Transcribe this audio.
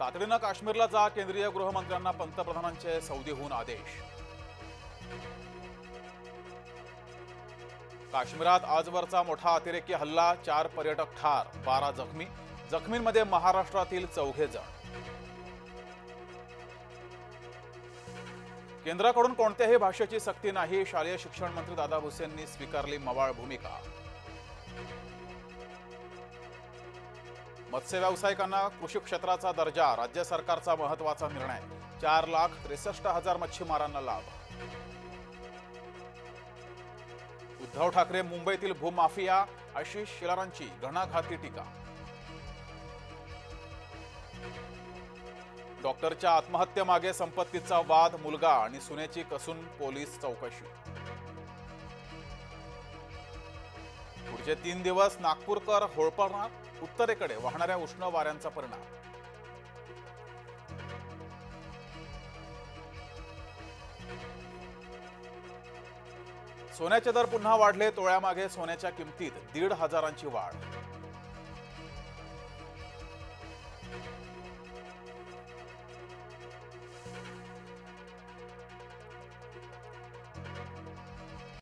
तातडीनं काश्मीरला जा केंद्रीय गृहमंत्र्यांना पंतप्रधानांचे सौदीहून आदेश. काश्मीरात आजवरचा मोठा अतिरेकी हल्ला चार पर्यटक ठार बारा जखमी जखमींमध्ये महाराष्ट्रातील चौघे जण. केंद्राकडून कोणत्याही भाषेची सक्ती नाही शालेय शिक्षण मंत्री दादा भुसेंनी स्वीकारली मवाळ भूमिका. मत्स्य व्यावसायिकांना कृषी क्षेत्राचा दर्जा राज्य सरकारचा महत्त्वाचा निर्णय. चार लाख त्रेसष्ट हजार मच्छीमारांना लाभ. उद्धव ठाकरे मुंबईतील भूमाफिया आशिष शिलारांची घणाघाती टीका. डॉक्टरच्या आत्महत्येमागे संपत्तीचा वाद मुलगा आणि सुनेची कसून पोलीस चौकशी. जे तीन दिवस नागपूरकर होळपणार उत्तरेकडे वाहणाऱ्या उष्ण वाऱ्यांचा परिणाम. सोन्याचे दर पुन्हा वाढले तोळ्यामागे सोन्याच्या किमतीत दीड हजारांची वाढ.